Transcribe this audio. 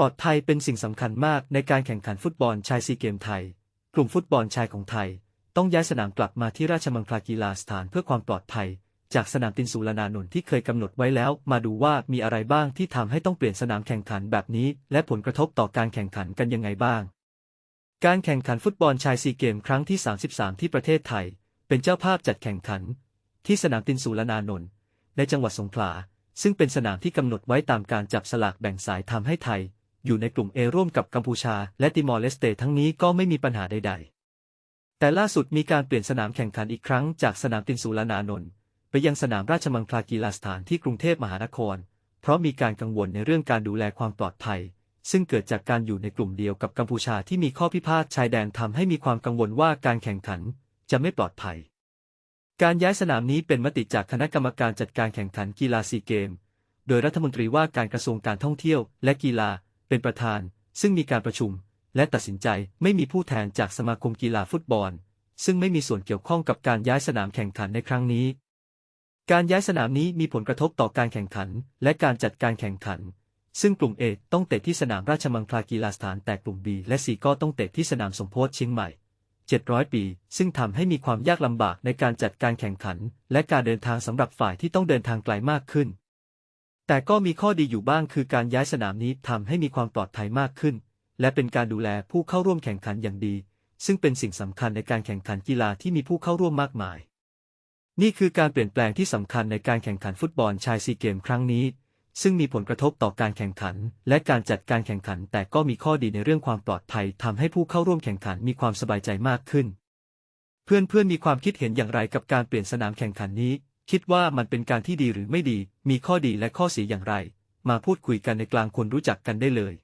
ลอดภัยเป็นสิ่งสำคัญมากในการแข่งขันฟุตบอลชายซีเกมไทย กลุ่มฟุตบอลชายของไทย ต้องย้ายสนามกลับมาที่ราชมังคลากีฬาสถานเพื่อความปลอดภัย จากสนามตินสุรานานนท์ที่เคยกำหนดไว้แล้ว มาดูว่ามีอะไรบ้างที่ทำให้ต้องเปลี่ยนสนามแข่งขันแบบนี้ และผลกระทบต่อการแข่งขันกันยังไงบ้าง การแข่งขันฟุตบอลชายซีเกมครั้งที่ 33 ที่ประเทศไทย เป็นเจ้าภาพจัดแข่งขัน ที่สนามตินสุรานานนท์ในจังหวัดสงขลาซึ่งเป็นสนามที่กำหนดไว้ตามการจับสลากแบ่งสายทำให้ไทย อยู่ในกลุ่มเอร่วมกับกัมพูชา และติมอร์เลสเตทั้งนี้ก็ไม่มีปัญหาใด ๆ แต่ล่าสุดมีการเปลี่ยนสนามแข่งขันอีกครั้งจากสนามตินสุรานานนท์ไปยังสนามราชมังคลากีฬาสถานที่กรุงเทพมหานคร เพราะมีการกังวลในเรื่องการดูแลความปลอดภัย ซึ่งเกิดจากการอยู่ในกลุ่มเดียวกับกัมพูชาที่มีข้อพิพาทชายแดนทำให้มีความกังวลว่าการแข่งขันจะไม่ปลอดภัย การย้ายสนามนี้เป็นมติจากคณะกรรมการจัดการแข่งขันกีฬาซีเกม โดยรัฐมนตรีว่าการกระทรวงการท่องเที่ยวและกีฬา เป็นประธาน ซึ่งมีการประชุม และตัดสินใจไม่มีผู้แทนจากสมาคมกีฬาฟุตบอล ซึ่งไม่มีส่วนเกี่ยวข้องกับการย้ายสนามแข่งขันในครั้งนี้ การย้ายสนามนี้มีผลกระทบต่อการแข่งขัน และการจัดการแข่งขัน ซึ่งกลุ่ม A ต้องเตะที่สนามราชมังคลากีฬาสถานแต่กลุ่ม B และ C ก็ต้องเตะที่สนามสมโพธิเชียงใหม่700 ปี ซึ่งทำให้มีความยากลำบากในการจัดการแข่งขัน และการเดินทางสำหรับฝ่ายที่ต้องเดินทางไกลมากขึ้น แต่ก็มีข้อดีอยู่บ้างคือการย้ายสนามนี้ทำให้มีความปลอดภัยมากขึ้น และเป็นการดูแลผู้เข้าร่วมแข่งขันอย่างดี ซึ่งเป็นสิ่งสำคัญในการแข่งขันกีฬาที่มีผู้เข้าร่วมมากมาย นี่คือการเปลี่ยนแปลงที่สำคัญในการแข่งขันฟุตบอลชายซีเกมครั้งนี้ ซึ่งมีผลกระทบต่อการแข่งขัน และการจัดการแข่งขัน แต่ก็มีข้อดีในเรื่องความปลอดภัยทำให้ผู้เข้าร่วมแข่งขันมีความสบายใจมากขึ้น เพื่อนๆมีความคิดเห็นอย่างไรกับการเปลี่ยนสนามแข่งขันนี้ คิดว่ามันเป็นการที่ดีหรือไม่ดี มีข้อดีและข้อเสียอย่างไร มาพูดคุยกันในกลางคนรู้จักกันได้เลย